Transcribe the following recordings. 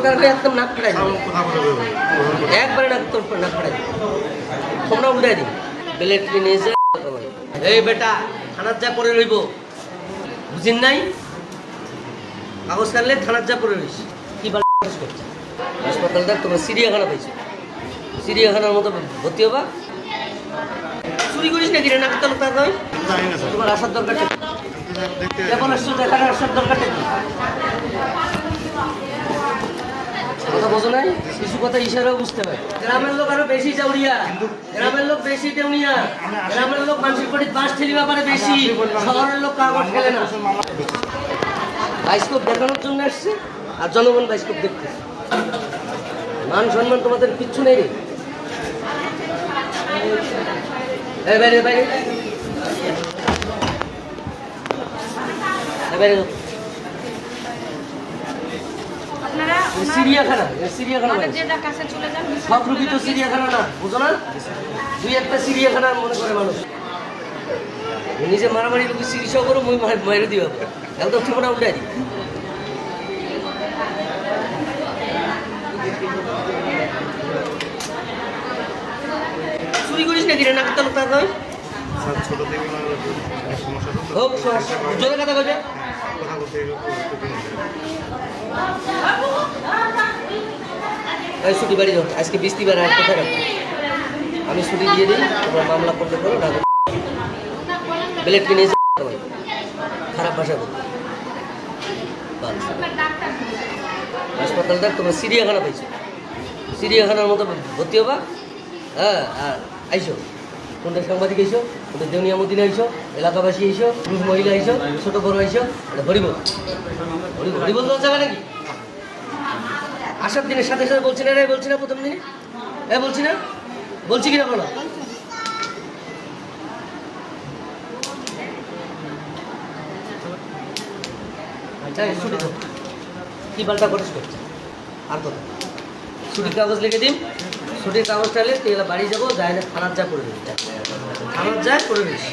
দরকার হলে একদম নাক ফাটাই। একবারে নাক তোর নাক ফাটাই তোমরা উল্টাই দিই বেলেট নিয়ে এসে এই বেটা থানার যা পরে রইব। বুঝিন নাই? কাগজ কাটলে থানার যা পরে রইস। কি বাল করছে? হাসপাতালটা তোমরা চিড়িয়াখানা পাইছো। চিড়িয়াখানার মতো ভর্তি হবা। চুরি করিস নাকি রে নাক তল তার নয়? তোমার আসার দরকারটা কি? দেখতে আসছো দেখার আসার দরকারটা কি? কথা বোঝো নাই? কিছু কথা ইশারাও বুঝতে পারে। গ্রামের লোক আরও বেশি চাউরিয়া গ্রামের লোক বেশি দেউনিয়া গ্রামের লোক মানুষের কোটি বাঁশ ঠেলি ব্যাপারে বেশি। শহরের লোক কাগজ খেলে না। বাইস্কোপ দেখানোর জন্য আসছে আর জনগণ বাইস্কোপ দেখতে মান সম্মান তোমাদের কিচ্ছু নেই রে। বাইরে বাইরে। বাইরে যাও। আপনারা এই চিড়িয়াখানা এই চিড়িয়াখানা আমাদের বাইরে। যেটা কাছে চলে যান সব রুগী তো চিড়িয়াখানা না বুঝো না? দুই একটা চিড়িয়াখানা মনে করে মানুষ। নিজে মারামারি রুগী চিকিৎসা করো মুই মার- মাইরে দিও। একদম ঠিকানা উল্টাই দিই। চুরি করিস নাকি রে নাকি তালুক তার হোক জোরে কথা কইবে এই ছুটি বাড়ি যাও। আজকে বৃষ্টিবার আর কোথায় রাখব? আমি ছুটি দিয়ে দিই তোমরা মামলা করতে করো না ব্লেড কিনে খারাপ ভাষা। হাসপাতালটা তোমরা চিড়িয়াখানা পাইছো। চিড়িয়াখানার মতো ভর্তি হবা। হ্যাঁ আর আইসো। কোনটা সাংবাদিক আইসো, কোনটা দেউনিয়া মদিনা আইসো, এলাকাবাসী আইসো, পুরুষ মহিলা আইসো, ছোট বড় আইসো, এটা হরিবল। হরি হরিবল যাবে নাকি? আসার দিনের সাথে সাথে বলছি না রে, বলছি না প্রথম দিনে এ, বলছি না? বলছি কিনা বলো? আচ্ছা। কি পাল্টা করিস আর কথা ছুটির কাগজ লিখে দিন। ছুটির কাগজটা এলে তুই বাড়ি যাব না থানার যা করে দিবি থানার যা করে দিস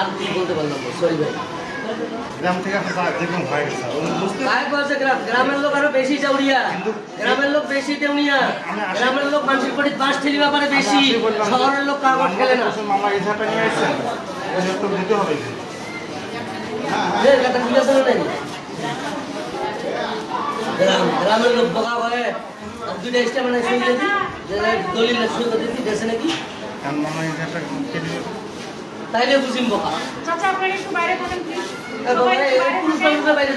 আর কি বলতে পারলাম? সরি ভাই। গ্রাম থেকে যেরকম হয়ে গেছে গ্রাম গ্রামের লোক আরও বেশি চাউরিয়া গ্রামের লোক বেশি দেউনিয়া। গ্রামের লোক মানুষের কোটি বাঁশ ঠেলি ব্যাপারে বেশি। শহরের লোক কাগজ খেলে না। মামলা ইচ্ছাটা নিয়ে আসছেন তো দিতে হবে। কথা ঠিক আছে নাই? গ্রাম গ্রামের লোক বকা করে। আর দুইটা এক্সট্রা মানে শুনতে দিই দলিল শুনতে নাকি? মামলা তাইলে বুঝিম বকা। চাচা আপনারা একটু বাইরে থাকেন প্লিজ মানুষরা বাইরে